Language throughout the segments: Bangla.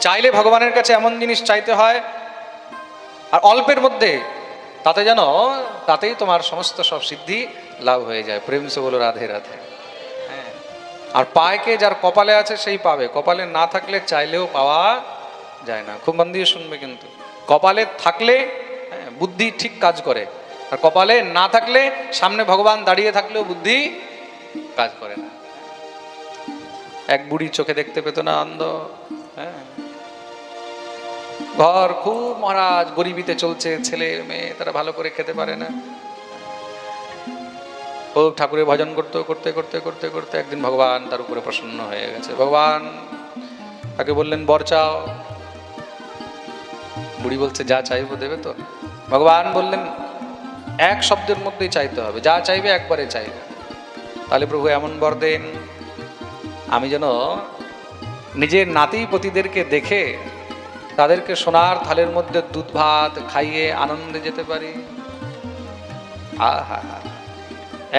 চাইলে ভগবানের কাছে এমন জিনিস চাইতে হয় আর অল্পের মধ্যে তাতে যেন তাতেই তোমার সমস্ত সব সিদ্ধি লাভ হয়ে যায়। প্রেম সে বলো রাধে রাধে। আর পায়কে যার কপালে আছে সেই পাবে। কপালে না থাকলে চাইলেও পাওয়া যায় না। খুব মন দিয়ে শুনবে কিন্তু। কপালে থাকলে হ্যাঁ, বুদ্ধি ঠিক কাজ করে। আর কপালে না থাকলে সামনে ভগবান দাঁড়িয়ে থাকলেও বুদ্ধি কাজ করে না। এক বুড়ি চোখে দেখতে পেত না হ্যাঁ ঘর খুব মহারাজ, গরিবিতে চলছে, ছেলে, মেয়ে, তারা ভালো করে খেতে পারে না। ও ঠাকুরের ভজন করতে করতে করতে করতে করতে একদিন ভগবান তার উপরে প্রসন্ন হয়ে গেছে। ভগবান তাকে বললেন, বর চাও। বুড়ি বলছে, যা চাইব দেবে তো। ভগবান বললেন, এক শব্দের মধ্যেই চাইতে হবে। যা চাইবে একবারে চাইবে। তাহলে প্রভু এমন বর দেন, আমি যেন নিজের নাতি পতিদেরকে দেখে তাদেরকে সোনার থালের মধ্যে দুধ ভাত খাইয়ে আনন্দে যেতে পারি।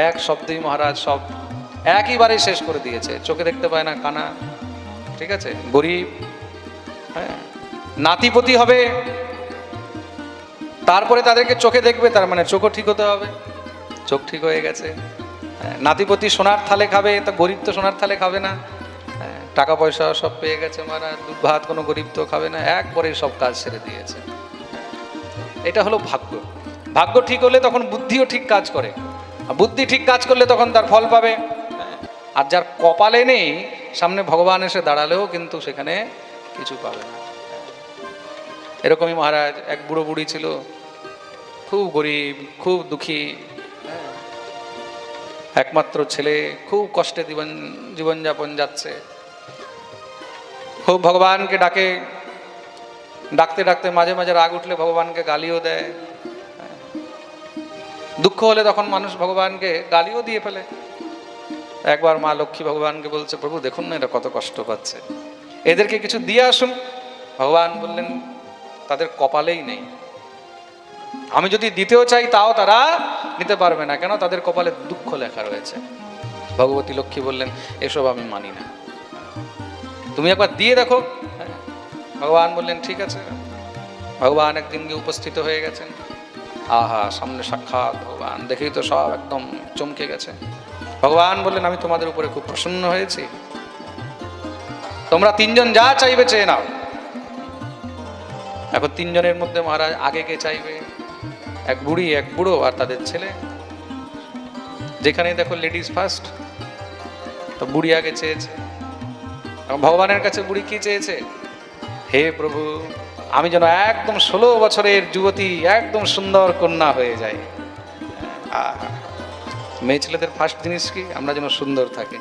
এক শব্দেই মহারাজ সব একইবারে শেষ করে দিয়েছে। চোখে দেখতে পায় না কানা। ঠিক আছে? গরিব হ্যাঁ। নাতিপতি হবে। তারপরে তাদেরকে চোখে দেখবে তার মানে চোখও ঠিক হতে হবে। চোখ ঠিক হয়ে গেছে। হ্যাঁ, নাতিপতি সোনার থালে খাবে তা গরিব তো সোনার থালে খাবে না। টাকা পয়সা সব পেয়ে গেছে মারা দুধ, ভাত কোনো গরিব তো খাবে না একবারে সব কাজ ছেড়ে দিয়েছে। এটা হলো ভাগ্য। ভাগ্য ঠিক হলে তখন বুদ্ধিও ঠিক কাজ করে। আর বুদ্ধি ঠিক কাজ করলে তখন তার ফল পাবে। আর যার কপালে নেই, সামনে ভগবান এসে দাঁড়ালেও কিন্তু সেখানে কিছু পাবে না। এরকমই মহারাজ, এক বুড়ো বুড়ি ছিল। খুব গরিব, খুব দুঃখী। একমাত্র ছেলে, খুব কষ্টে জীবন, জীবনযাপন যাচ্ছে। খুব ভগবানকে ডাকে, ডাকতে ডাকতে মাঝে মাঝে রাগ উঠলে ভগবানকে গালিও দেয়। দুঃখ হলে তখন মানুষ ভগবানকে গালিও দিয়ে ফেলে। একবার মা লক্ষ্মী ভগবানকে বলছে, প্রভু, দেখুন না এটা কত কষ্ট পাচ্ছে। এদেরকে কিছু দিয়ে আসুন। ভগবান বললেন, তাদের কপালেই নেই। আমি যদি দিতেও চাই, তাও তারা নিতে পারবে না। কেন? তাদের কপালে দুঃখ লেখা রয়েছে। ভগবতী লক্ষ্মী বললেন, এসব আমি মানি না। তুমি একবার দিয়ে দেখো। ভগবান বললেন, ঠিক আছে। ভগবান একদিন গিয়ে উপস্থিত হয়ে গেছেন। আহা, সামনে সাক্ষাৎ, ভগবান দেখেই তো সব একদম চমকে গেছে। ভগবান বললেন, আমি তোমাদের উপরে খুব প্রসন্ন হয়েছি। তোমরা তিনজন যা চাইবে চেয়ে নাও। এখন তিনজনের মধ্যে মহারাজ আগে কে চাইবে? এক বুড়ি, এক বুড়ো আর তাদের ছেলে। যেখানে দেখো লেডিস ফার্স্ট তো বুড়ি আগে চেয়েছে। ভগবানের কাছে বুড়ি কি চেয়েছে? হে প্রভু, আমি যেন একদম ষোলো বছরের যুবতী, একদম সুন্দর কন্যা হয়ে যাই। মেয়ে ছেলেদের ফার্স্ট জিনিস কি? আমরা যেন সুন্দর থাকি।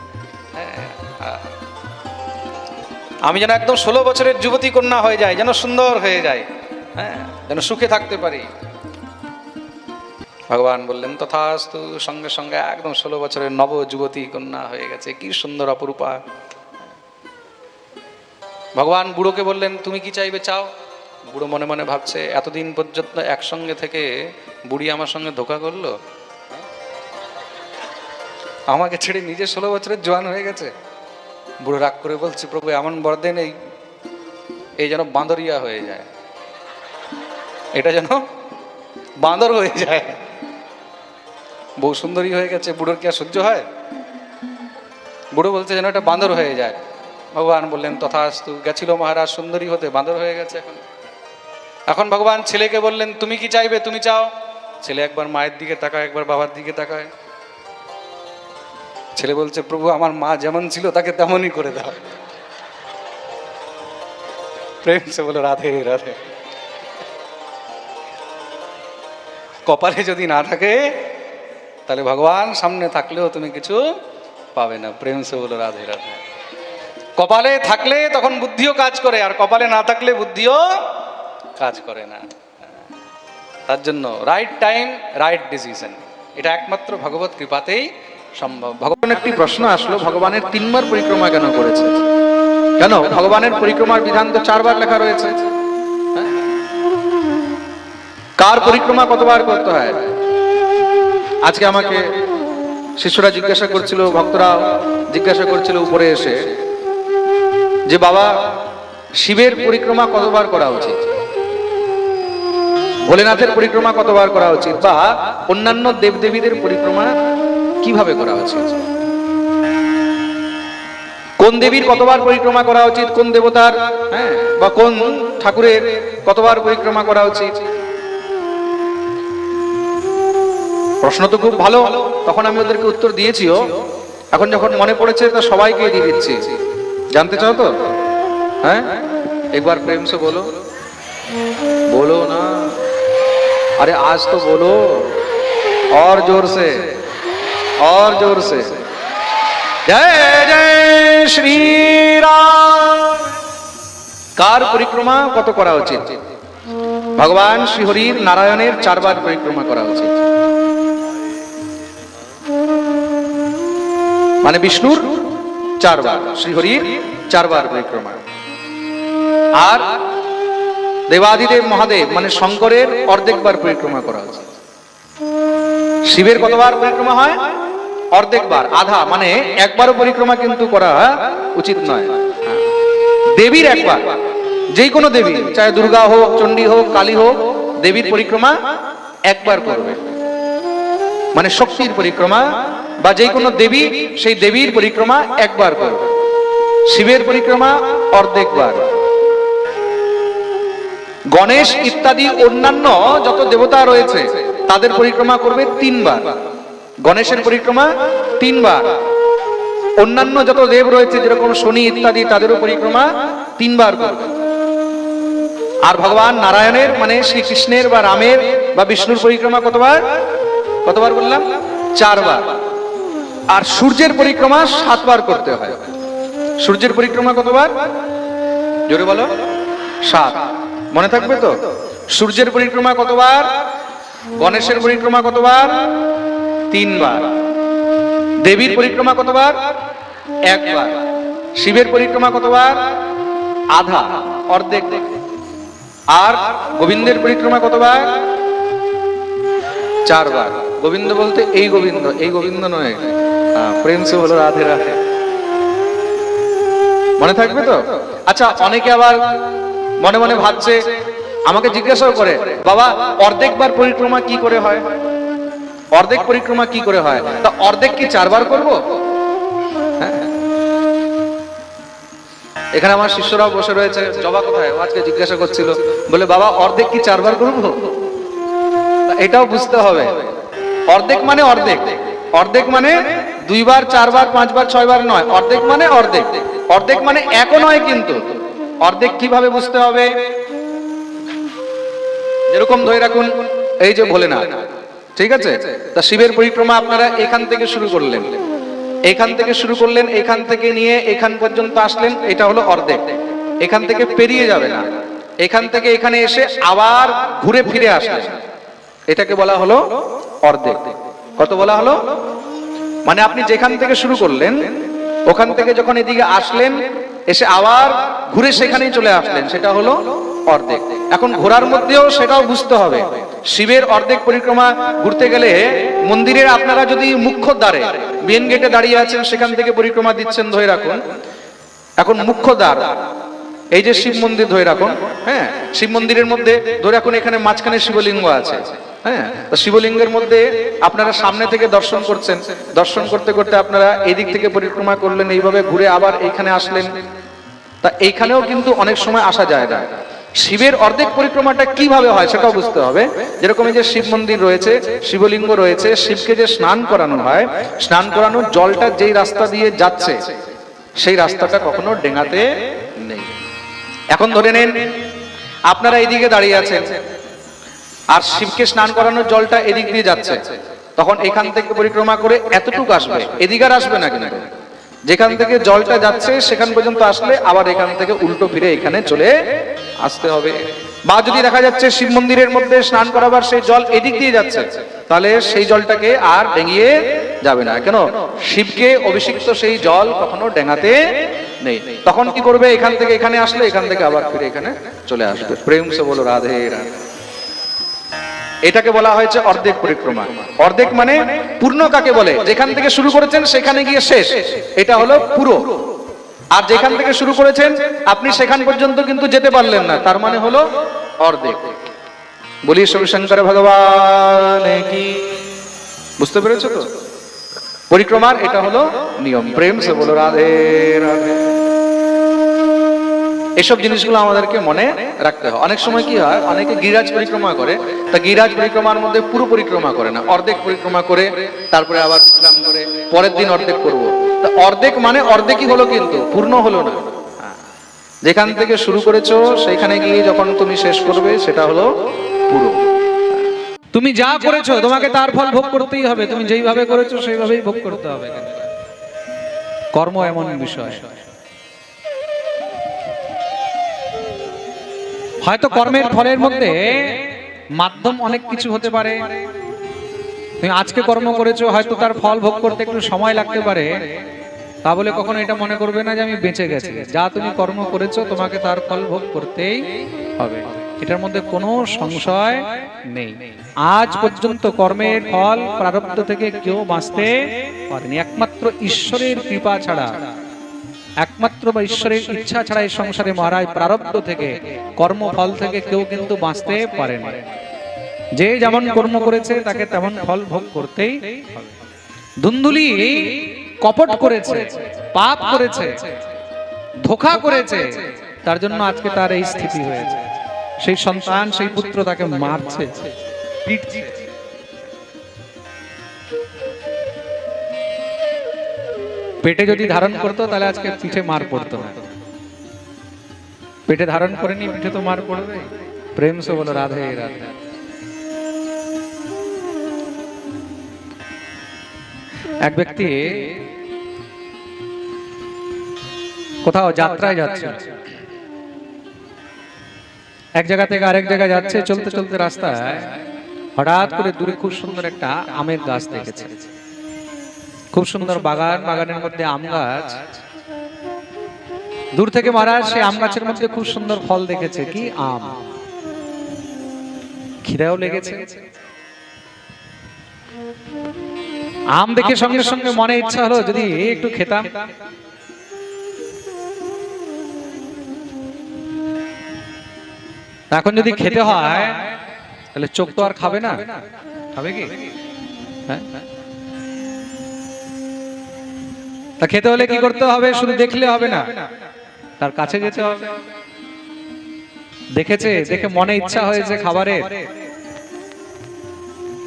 হ্যাঁ আমি যেন একদম ষোলো বছরের যুবতী কন্যা হয়ে যায় যেন সুন্দর হয়ে যায় হ্যাঁ যেন সুখে থাকতে পারি। ভগবান বললেন, তথাস্তু সঙ্গে সঙ্গে একদম ষোলো বছরের নব যুবতী কন্যা হয়ে গেছে। কি সুন্দর অপরূপা। ভগবান বুড়োকে বললেন, তুমি কি চাইবে? চাও। বুড়ো মনে মনে ভাবছে, এতদিন পর্যন্ত একসঙ্গে থেকে বুড়ি আমার সঙ্গে ধোকা করল? আমাকে ছেড়ে নিজে ষোলো বছরের জোয়ান হয়ে গেছে। বুড়ো রাগ করে বলছে, প্রভু, এমন বরদেন এই এই যেন বাঁদরিয়া হয়ে যায়। এটা যেন বাঁদর হয়ে যায়। বউ সুন্দরী হয়ে গেছে, বুড়োর কি আর সহ্য হয়? বুড়ো বলছে, যেন এটা বাঁদর হয়ে যায়। ভগবান বললেন, তথাস্তু। গেছিল মহারাজ, সুন্দরী হতে, বাঁদর হয়ে গেছে এখন। এখন ভগবান ছেলেকে বললেন, তুমি কি চাইবে? তুমি চাও? ছেলে একবার মায়ের দিকে তাকায়, একবার বাবার দিকে তাকায়। ছেলে বলছে, প্রভু, আমার মা যেমন ছিল, তাকে তেমনই করে দাও। প্রেম সে বলো রাধে রাধে। কপালে যদি না থাকে, তাহলে ভগবান সামনে থাকলেও তুমি কিছু পাবে না। প্রেম সে বলো রাধে রাধে। কপালে থাকলে তখন বুদ্ধিও কাজ করে, আর কপালে না থাকলে বুদ্ধিও কাজ করে না। তার জন্য রাইট টাইম রাইট ডিসিশন এটা একমাত্র ভগবত কৃপাতেই সম্ভব। ভগবান একটি প্রশ্ন আসলো, ভগবানের তিনবার পরিক্রমা কেন করেছে? কেন? ভগবানের পরিক্রমার বিধান তো চারবার লেখা রয়েছে? কার পরিক্রমা কতবার করতে হয়? আজকে আমাকে শিষ্যরা জিজ্ঞাসা করছিল ভক্তরা জিজ্ঞাসা করছিল উপরে এসে। যে বাবা, শিবের পরিক্রমা কতবার করা উচিত? ভোলেনাথের পরিক্রমা কতবার করা উচিত? বা অন্যান্য দেবদেবীদের পরিক্রমা কীভাবে করা উচিত? কোন দেবীর কতবার পরিক্রমা করা উচিত? কোন দেবতার হ্যাঁ বা কোন ঠাকুরের কতবার পরিক্রমা করা উচিত? প্রশ্ন তো খুব ভালো। তখন আমি ওদেরকে উত্তর দিয়েছিও। এখন যখন মনে পড়েছে, তা সবাইকে দিয়ে দিচ্ছি। জানতে চাও তো হ্যাঁ একবার প্রেম সে বলো बोलो ना अरे आज तो बोलो और जोर से और जोर से जय जय श्री রাম কার পরিক্রমা কত করা উচিত ভগবান শ্রীহরির নারায়ণের চারবার পরিক্রমা করা উচিত মানে বিষ্ণুর চারবার। শ্রীহরির চারবার পরিক্রমা আর দেবাদিদেব মহাদেব মানে শঙ্করের অর্ধেকবার পরিক্রমা করা উচিত শিবের কতবার পরিক্রমা হয়? অর্ধেকবার। আধা মানে একবারও পরিক্রমা কিন্তু করা উচিত নয়। দেবীর একবার। যেই কোনো দেবী চাহে দুর্গা হোক, চণ্ডী হোক, কালী হোক, দেবীর পরিক্রমা একবার করবে। মানে শক্তির পরিক্রমা বা যে কোনো দেবী, সেই দেবীর পরিক্রমা একবার করবে। শিবের পরিক্রমা অর্ধেকবার। গণেশ ইত্যাদি অন্যান্য যত দেবতা রয়েছে, তাদের পরিক্রমা করবে তিনবার। গণেশের পরিক্রমা তিনবার। অন্যান্য যত দেব রয়েছে, যেরকম শনি ইত্যাদি, তাদেরও পরিক্রমা তিনবার করবে। আর ভগবান নারায়ণের মানে শ্রীকৃষ্ণের বা রামের বা বিষ্ণুর পরিক্রমা কতবার? কতবার বললাম? চারবার। আর সূর্যের পরিক্রমা সাতবার করতে হয়। সূর্যের পরিক্রমা কতবার? জোরে বলো। সাত। মনে থাকবে তো? সূর্যের পরিক্রমা কতবার? গণেশের পরিক্রমা কতবার? তিনবার। দেবীর পরিক্রমা কতবার? একবার। শিবের পরিক্রমা কতবার? আধা। অর্ধেক। আর গোবিন্দের পরিক্রমা কতবার? চারবার। গোবিন্দ বলতে এই গোবিন্দ এই গোবিন্দ নয়। প্রেম হলো রাধে রাধে মনে থাকবে তো? আচ্ছা অনেকে আবার মনে মনে ভাবছে, আমাকে জিজ্ঞাসাও করে, বাবা, অর্ধেকবার পরিক্রমা কি করে হয়? অর্ধেক পরিক্রমা কি করে হয়? তা অর্ধেক কি চারবার করব? হ্যাঁ। এখানে আমার শিষ্যরাও বসে রয়েছে, জবা কোথায়? আজকে জিজ্ঞাসা করছিল, বলে, বাবা, অর্ধেক কি চারবার করব? এটাও বুঝতে হবে। অর্ধেক মানে অর্ধেক। অর্ধেক মানে দুইবার, চারবার, পাঁচবার, ছয়বার নয়। অর্ধেক মানে অর্ধেক। অর্ধেক মানে একও নয় কিন্তু। অর্ধেক কীভাবে বুঝতে হবে? যেরকম ধরে রাখুন, এই যে ভোলেনাথ। ঠিক আছে? তা শিবের পরিক্রমা আপনারা এখান থেকে শুরু করলেন। এখান থেকে শুরু করলেন, এখান থেকে নিয়ে এখান পর্যন্ত আসলেন, এটা হলো অর্ধেক। এখান থেকে পেরিয়ে যাবে না। এখান থেকে এখানে এসে আবার ঘুরে ফিরে আসলেন। এটাকে বলা হলো অর্ধেক। কত বলা হলো? মানে আপনি যেখান থেকে শুরু করলেন, ওখান থেকে যখন এদিকে আসলেন, এসে আবার ঘুরে সেখানেই চলে আসলেন, সেটা হলো অর্ধেক। এখন ঘোরার মধ্যেও সেটাও বুঝতে হবে। শিবের অর্ধেক পরিক্রমা ঘুরতে গেলে মন্দিরের আপনারা যদি মুখ্য দ্বারে, মেন গেটে দাঁড়িয়ে আছেন, সেখান থেকে পরিক্রমা দিচ্ছেন, ধরে রাখুন। এখন মুখ্য দ্বার, এই যে শিব মন্দির ধরে রাখুন হ্যাঁ? শিব মন্দিরের মধ্যে, ধরে রাখুন এখানে মাঝখানে শিবলিঙ্গ আছে। হ্যাঁ? তো শিবলিঙ্গের মধ্যে আপনারা সামনে থেকে দর্শন করছেন। দর্শন করতে করতে আপনারা এদিক থেকে পরিক্রমা করলেন, এইভাবে ঘুরে আবার এইখানে আসলেন। তা এইখানেও কিন্তু অনেক সময় আসা যায় না। শিবের অর্ধেক পরিক্রমাটা কীভাবে হয় সেটাও বুঝতে হবে। যেরকম এই যে শিব মন্দির রয়েছে, শিবলিঙ্গ রয়েছে, শিবকে যে স্নান করানো হয়, স্নান করানোর জলটা যেই রাস্তা দিয়ে যাচ্ছে, সেই রাস্তাটা কখনো ডেঙাতে নেই। এখন ধরে নেন, আপনারা এইদিকে দাঁড়িয়ে আছেন। আর শিবকে স্নান করানোর জলটা এদিক দিয়ে যাচ্ছে। তখন এখান থেকে পরিক্রমা করে এতটুকু আসবে। এদিকে আর আসবে না কিন্তু। যেখান থেকে জলটা যাচ্ছে, সেখান পর্যন্ত আসলে আবার এখান থেকে উল্টো ফিরে এখানে চলে আসতে হবে। বা যদি দেখা যাচ্ছে শিব মন্দিরের মধ্যে স্নান করাবার সেই জল এদিক দিয়ে যাচ্ছে, তাহলে সেই জলটাকে আর ডেঙিয়ে যাবে না। কেন? শিবকে অভিষিক্ত সেই জল কখনো ডেঙাতে নেই। তখন কি করবে? এখান থেকে এখানে আসলে এখান থেকে আবার ফিরে এখানে চলে আসবে। প্রেম সে বলো, রাধে রাধে। এটাকে বলা হয়েছে অর্ধেক পরিক্রমা। অর্ধেক মানে পূর্ণ কাকে বলে? যেখান থেকে শুরু করেছেন, সেখানে গিয়ে শেষ। এটা হলো পুরো। আর যেখান থেকে শুরু করেছেন, আপনি সেখান পর্যন্ত কিন্তু যেতে পারলেন না। তার মানে হলো অর্ধেক। বলি শঙ্কর ভগবান কি? বুঝতে পেরেছ তো? পরিক্রমার এটা হলো নিয়ম। প্রেম সে বলো, রাধে রাধে। এসব জিনিসগুলো আমাদেরকে মনে রাখতে হয়। অনেক সময় কি হয়, অনেকে গিরাজ পরিক্রমা করে, তা গিরাজ পরিক্রমার মধ্যে পুরো পরিক্রমা করে না। অর্ধেক পরিক্রমা করে, তারপরে আবার বিশ্রাম করে, পরের দিন অর্ধেক করব। তা অর্ধেক মানে অর্ধেকই হলো কিন্তু, পূর্ণ হলো না। যেখান থেকে শুরু করেছ সেইখানে গিয়ে যখন তুমি শেষ করবে, সেটা হলো পুরো। তুমি যা করেছ, তোমাকে তার ফল ভোগ করতেই হবে। তুমি যেইভাবে করেছ, সেইভাবেই ভোগ করতে হবে। কর্ম এমন বিষয়। হয়তো কর্মের ফলের মধ্যে মাধ্যম অনেক কিছু হতে পারে। তুমি আজকে কর্ম করেছ, হয়তো তার ফল ভোগ করতে একটু সময় লাগতে পারে। তা বলে কখনো এটা মনে করবে না যে আমি বেঁচে গেছি। যা তুমি কর্ম করেছ, তোমাকে তার ফল ভোগ করতেই হবে। এটার মধ্যে কোনো সংশয় নেই। আজ পর্যন্ত কর্মের ফল প্রারব্ধ থেকে কেউ বাঁচতে পারেনি। একমাত্র ঈশ্বরের কৃপা ছাড়া একমাত্র বা ঈশ্বরের ইচ্ছা ছাড়া এই সংসারে মহারাজ প্রারব্ধ থেকে, কর্মফল থেকে কেউ কিন্তু বাঁচতে পারেনি। যে যেমন কর্ম করেছে, তাকে তেমন ফল ভোগ করতেই ধুন্দুলি কপট করেছে, পাপ করেছে, ধোকা করেছে, তার জন্য আজকে তার এই স্থিতি হয়েছে। সেই সন্তান, সেই পুত্র তাকে মারছে। পিটছে পেটে যদি ধারণ করতো, তাহলে আজকে পিঠে মার পড়তো না। পেটে ধারণ করেনি, পিঠে তো মার পড়বে। প্রেম সে বলো, রাধে রাধে। এক ব্যক্তি কোথাও যাত্রায় যাচ্ছে। এক জায়গা থেকে আরেক জায়গায় যাচ্ছে, চলতে চলতে রাস্তায় হঠাৎ করে দূরে খুব সুন্দর একটা আমের গাছ দেখেছে। খুব সুন্দর বাগান বাগানের মধ্যে আম গাছ। দূর থেকে মহারাজ সে আম গাছের মধ্যে খুব সুন্দর ফল দেখেছে। কি আম? খিদেও লেগেছে। আম দেখে সঙ্গে সঙ্গে মনে ইচ্ছা হলো যদি একটু খেতাম। এখন যদি খেতে হয় তাহলে চোখ তো আর খাবে না। খাবে কি? হ্যাঁ? তা খেতে হলে কি করতে হবে? শুধু দেখলে হবে না। তার কাছে যেতে হবে। দেখেছে? দেখে মনে ইচ্ছা হয়েছে খাবারের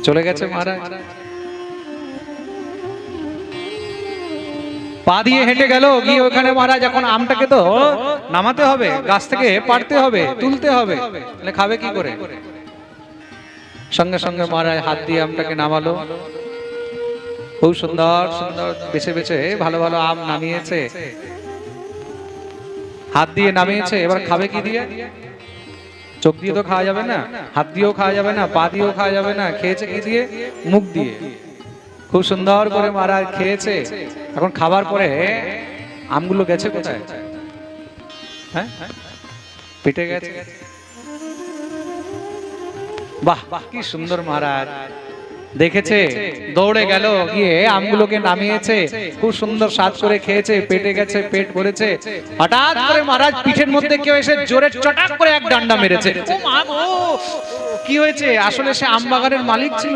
চলে গেছে মহারাজ। পা দিয়ে হেঁটে গেল গিয়ে ওখানে মহারাজ এখন আমটাকে তো নামাতে হবে গাছ থেকে পাড়তে হবে তুলতে হবে। খাবে কি করে? সঙ্গে সঙ্গে মহারাজ হাত দিয়ে আমটাকে নামালো। খুব সুন্দর সুন্দর বেছে বেছে ভালো ভালো আম নামিয়েছে। হাত দিয়ে নামিয়েছে এবার খাবে কি দিয়ে? চোখ দিয়ে তো খাওয়া যাবে না হাত দিয়েও খাওয়া যাবে না পা দিয়েও খাওয়া যাবে না খেয়েছে কি দিয়ে? মুখ দিয়ে। খুব সুন্দর করে মারা খেয়েছে। এখন খাবার পরে আমগুলো গেছে কোথায়? হ্যাঁ? পেটে গেছে। বাহ বাহ কি সুন্দর মহারাজ দেখেছে দৌড়ে গেল গিয়ে আমগুলোকে নামিয়েছে। খুব সুন্দর স্বাদ করে খেয়েছে পেটে গেছে পেট ভরেছে। হঠাৎ করে মহারাজ পিঠের মধ্যে কেউ এসে জোরে চটাক করে এক ডান্ডা মেরেছে। ও মা গো! কি হয়েছে? আসলে সে আম বাগানের মালিক ছিল।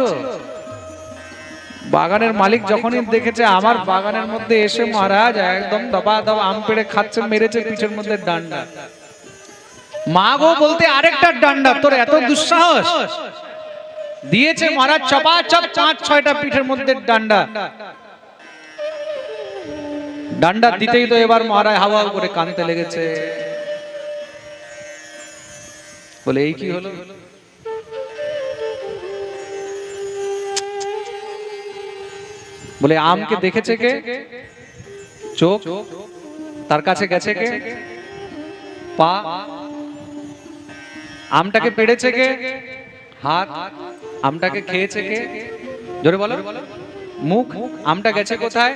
বাগানের মালিক যখনই দেখেছে আমার বাগানের মধ্যে এসে মহারাজ একদম দবা দবা আম পেড়ে খাচ্ছে মেরেছে পিঠের মধ্যে ডান্ডা। মা গো বলতে আরেকটা ডান্ডা তোর এত দুঃসাহস। দিয়েছে মহারাজ চপা চপ পাঁচ ছয়টা পিঠের মধ্যে ডান্ডা। ডান্ডা। দিতেই তো এবার মহারাজ হাওয়া করে কানতে লেগেছে। বলে এই কি হলো? বলে আমকে দেখেছে কে? চোখ তার কাছে গেছে কে? পা আমটাকে পেড়েছে কে? হাত আমটাকে খেয়েছে কে? জোরে বলো। মুখ? আমটা গেছে কোথায়?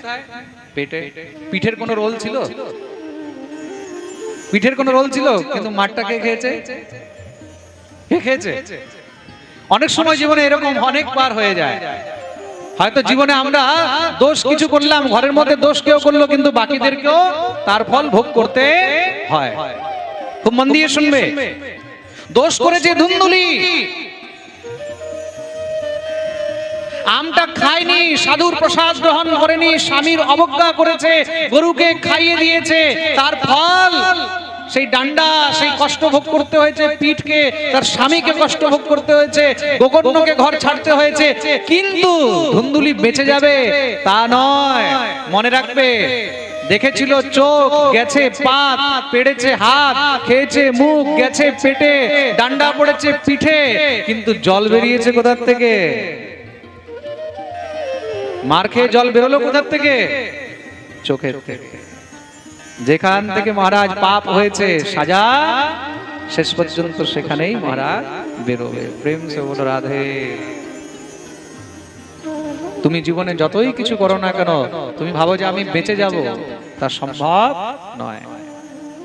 পেটে। পিঠের কোনো রোল ছিল? পিঠের কোনো রোল ছিল? কিন্তু মাঠটা কে খেয়েছে? কে খেয়েছে? অনেক সময় জীবনে এরকম অনেকবার হয়ে যায়। হয়তো জীবনে আমরা দোষ কিছু করলাম ঘরের মধ্যে দোষ কেউ করল কিন্তু বাকিদেরকেও তার ফল ভোগ করতে হয়। খুব মন দিয়ে শুনবে। দোষ করেছে ধুন্দুলি আমটা খায়নি, সাধুর প্রসাদ গ্রহণ করেনি, স্বামীর অবজ্ঞা করেছে, গরুকে খাইয়ে দিয়েছে, তার ফল, সেই ডান্ডা, সেই কষ্ট ভোগ করতে হয়েছে, পিঠকে, তার স্বামীকে কষ্ট ভোগ করতে হয়েছে, গোকর্ণকে ঘর ছাড়তে হয়েছে, কিন্তু ধুন্দুলি বেঁচে যাবে, তা নয়, মনে রাখবে, দেখেছিল চোখ, গেছে পাত, পেড়েছে হাত, খেয়েছে মুখ, গেছে পেটে, ডান্ডা পড়েছে পিঠে, কিন্তু জল বেরিয়েছে কোথার থেকে? মার খেয়ে জল বেরোলো কোথার থেকে? চোখের থেকে। যেখান থেকে মহারাজ পাপ হয়েছে সাজা শেষ পর্যন্ত সেখানেই মহারাজ বেরোবে। প্রেম সে বলো রাধে। তুমি জীবনে যতই কিছু করো না কেন তুমি ভাবো যে আমি বেঁচে যাব। তা সম্ভব নয়।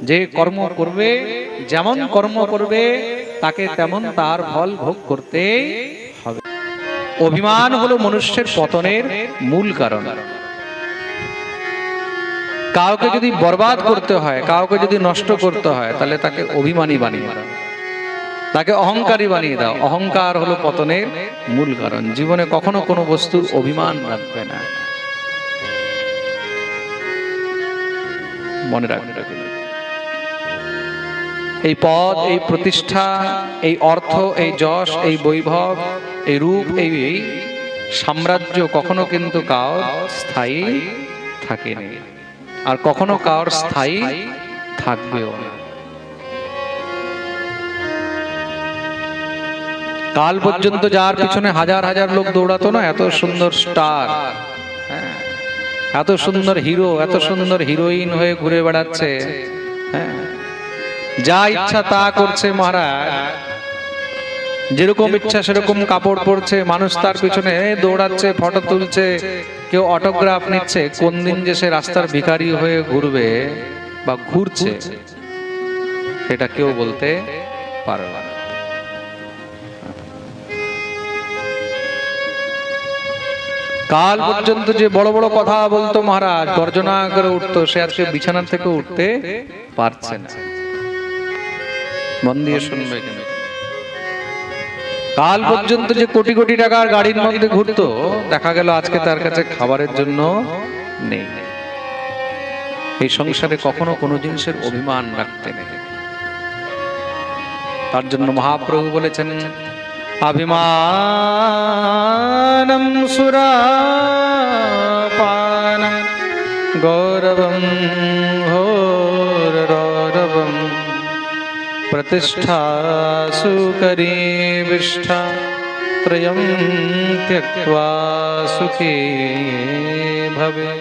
যে কর্ম করবে যেমন কর্ম করবে তাকে তেমন তার ফল ভোগ করতেই অভিমান হলো মনুষ্যের পতনের মূল কারণ। কাউকে যদি বরবাদ করতে হয়, কাউকে যদি নষ্ট করতে হয়, তাহলে তাকে অভিমানী বানিয়ে দাও। তাকে অহংকারী বানিয়ে দাও। অহংকার হলো পতনের মূল কারণ। জীবনে কখনো কোনো বস্তুর অভিমান রাখবে না। মনে রাখবে। এই পদ, এই প্রতিষ্ঠা, এই অর্থ, এই যশ, এই বৈভব এই রূপ, এই সাম্রাজ্য কখনো কিন্তু কার স্থায়ী থাকেনি। আর কখনো কার স্থায়ী থাকবেও কাল পর্যন্ত যার পিছনে হাজার হাজার লোক দৌড়াতো না, এত সুন্দর স্টার। হ্যাঁ এত সুন্দর হিরো, এত সুন্দর হিরোইন হয়ে ঘুরে বেড়াচ্ছে। হ্যাঁ যা ইচ্ছা তা করছে মহারাজ। যেরকম ইচ্ছা সেরকম কাপড় পরছে মানুষ তার পিছনে দৌড়াচ্ছে ফটো তুলছে কেউ অটোগ্রাফ নিচ্ছে কোন দিন যে সে রাস্তার ভিখারি হয়ে ঘুরবে বা ঘুরছে সেটা কেউ বলতে পারবে না। কাল পর্যন্ত যে বড় বড় কথা বলতো মহারাজ গর্জনা করে উঠতো সে আজকে বিছানা থেকে উঠতে পারছে না। মন দিয়ে শুনবে কিন্তু। কাল পর্যন্ত যে কোটি কোটি টাকার গাড়ির মধ্যে ঘুরতো, দেখা গেল আজকে তার কাছে খাবারের জন্য নেই। এই সংসারে কখনো কোনো জিনিসের অভিমান রাখতে নেই। তার জন্য মহাপ্রভু বলেছেন, অভিমানম সুরাপানম গৌরবম ঘোররৌরবম प्रतिष्ठा सुकरी विष्ठा त्रयं त्यक्त्वा सुखी भवे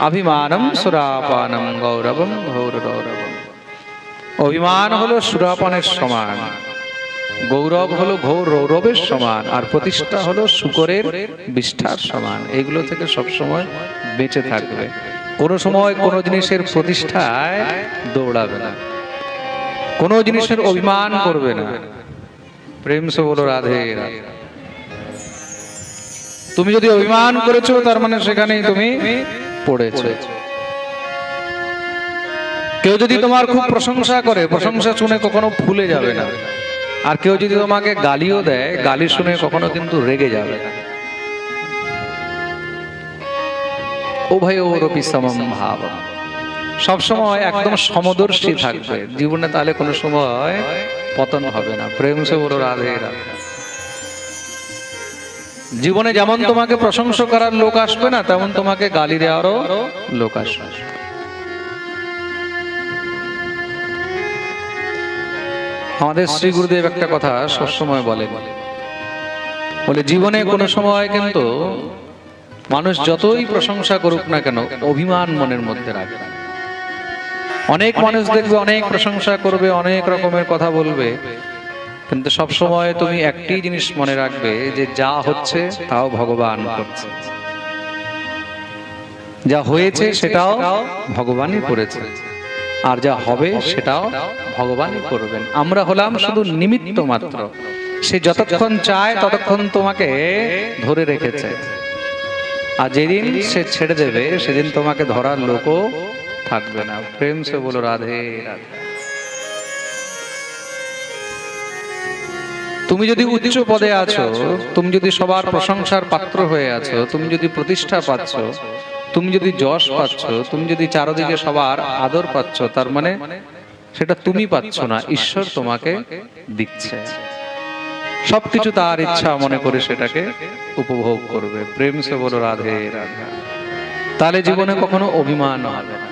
অভিমানম সুরাপানম গৌরবম ঘৌররৌরবম অভিমান হলো সুরাপানের সমান গৌরব হলো ঘোর রৌরবের সমান আর প্রতিষ্ঠা হলো শুকরের বিষ্ঠার সমান এগুলো থেকে সব সময় বেঁচে থাকবে কোনো সময় কোনো জিনিসের প্রতিষ্ঠায় দৌড়াবে না কোনো জিনিসের অভিমান করবে না। প্রেম সে বলো, রাধে। তুমি যদি অভিমান করেছ, তার মানে সেখানেই তুমি পড়েছো। কেউ যদি তোমার খুব প্রশংসা করে, প্রশংসা শুনে কখনো ভুলে যাবে না। আর কেউ যদি তোমাকে গালিও দেয়, গালি শুনে কখনো কিন্তু রেগে যাবে না। উভয় ওরপি সমম ভাব সবসময় একদম সমদর্শী থাকবে। জীবনে তাহলে কোনো সময় পতন হবে না। প্রেম সে বলো রাধে রাধে। জীবনে যেমন তোমাকে প্রশংসা করার লোক আসবে না তেমন তোমাকে গালি দেওয়ারও লোক আসবে। আমাদের শ্রী গুরুদেব একটা কথা সবসময় বলে বলে জীবনে কোনো সময় কিন্তু মানুষ যতই প্রশংসা করুক না কেন অভিমান মনের মধ্যে রাখবে। না। অনেক মানুষ দেখবে অনেক প্রশংসা করবে অনেক রকমের কথা বলবে। কিন্তু সব সময় তুমি একটি জিনিস মনে রাখবে যে যা হচ্ছে তাও ভগবান করছে। যা হয়েছে সেটাও ভগবানই করেছে। আর যা হবে সেটাও ভগবানই করবেন। আমরা হলাম শুধু নিমিত্ত মাত্র। সে যতক্ষণ চায় ততক্ষণ তোমাকে ধরে রেখেছে। আর যেদিন সে ছেড়ে দেবে সেদিন তোমাকে ধরার লোকও থাকবে না। প্রেম সে বলো, রাধে। তুমি যদি উচ্চ পদে আছো, তুমি যদি সবার প্রশংসার পাত্র হয়ে আছো, তুমি যদি প্রতিষ্ঠা পাচ্ছ, তুমি যদি যশ পাচ্ছ, তুমি যদি চারদিকে সবার আদর পাচ্ছ, তার মানে সেটা তুমি পাচ্ছ না, ঈশ্বর তোমাকে দিচ্ছে। সবকিছু তার ইচ্ছা মনে করে সেটাকে উপভোগ করবে। প্রেম সে বলো, রাধে রাধে। তাহলে জীবনে কখনো অভিমান হবে না।